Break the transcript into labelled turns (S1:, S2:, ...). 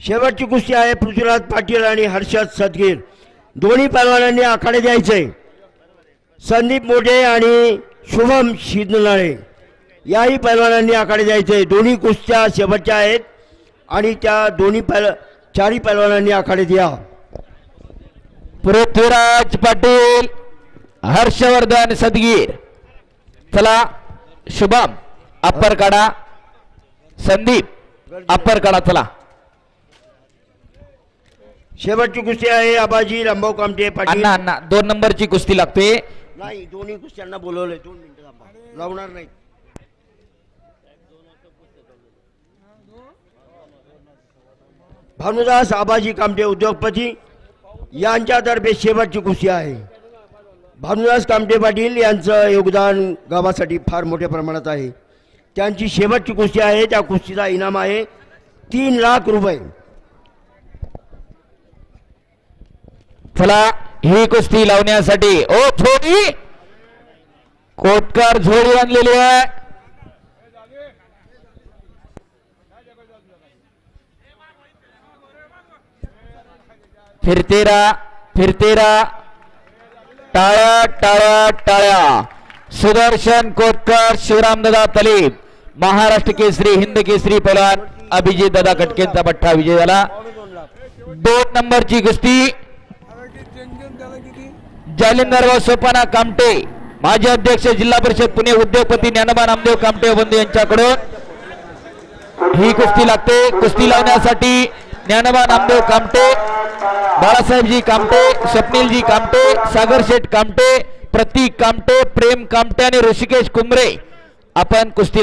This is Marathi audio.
S1: शेवटची कुस्ती आहे पृथ्वीराज पाटील आणि हर्षद सदगीर. दोन्ही पैलवानांनी आखाडे द्यायचे. संदीप मोठे आणि शुभम शिदनाळे. याही पैलवानांनी आखाडे द्यायचे. दोन्ही कुस्त्या शेवटच्या आहेत आणि त्या दोन्ही पैल चारही पैलवानांनी आखाडे द्या.
S2: पृथ्वीराज पाटील हर्षवर्धन सदगीर. चला शुभम अप्पर काढा. संदीप अप्पर काढा चला.
S1: शेवटची कुस्ती आहे आबाजी रामभाऊ कामटे पाटील.
S2: अण्णा अण्णा दोन नंबरची कुस्ती लागते.
S1: नाही दोन्ही कुस्त्यांना बोलवलंय दोन मिनिटं थांबा. लावणार नाही. भानुदास आबाजी कामटे उद्योगपती यांच्यातर्फे शेवटची कुस्ती आहे. भानुदास कामटे पाटील यांचं योगदान गावासाठी फार मोठ्या प्रमाणात आहे. त्यांची शेवटची कुस्ती आहे त्या कुस्तीचा इनाम आहे तीन लाख रुपये.
S2: चला, ही कुस्ती लावण्यासाठी. ओ झोडी कोटकर झोडी आणलेली आहे. फिरतेरा फिरतेरा. टाळ्या टाळ्या टाळ्या. सुदर्शन, कोटकर शिवरामदादा तलीब महाराष्ट्र केसरी, हिंद केसरी पलान. अभिजित दादा कटकेंचा पठ्ठा विजय दोन नंबरची कुस्ती. जालिंदरगाव सोपाना कामटे माजी अध्यक्ष जिल्हा परिषद पुणे उद्योगपती ज्ञानबा नामदेव कामटे बंधू यांच्याकडून ही कुस्ती लागते. कुस्ती लावण्यासाठी ज्ञानबा नामदेव कामटे बाळासाहेबजी कामटे स्वप्नीलजी कामटे सागर शेठ कामटे प्रतीक कामटे प्रेम कामटे आणि ऋषिकेश कुंबरे आपण कुस्ती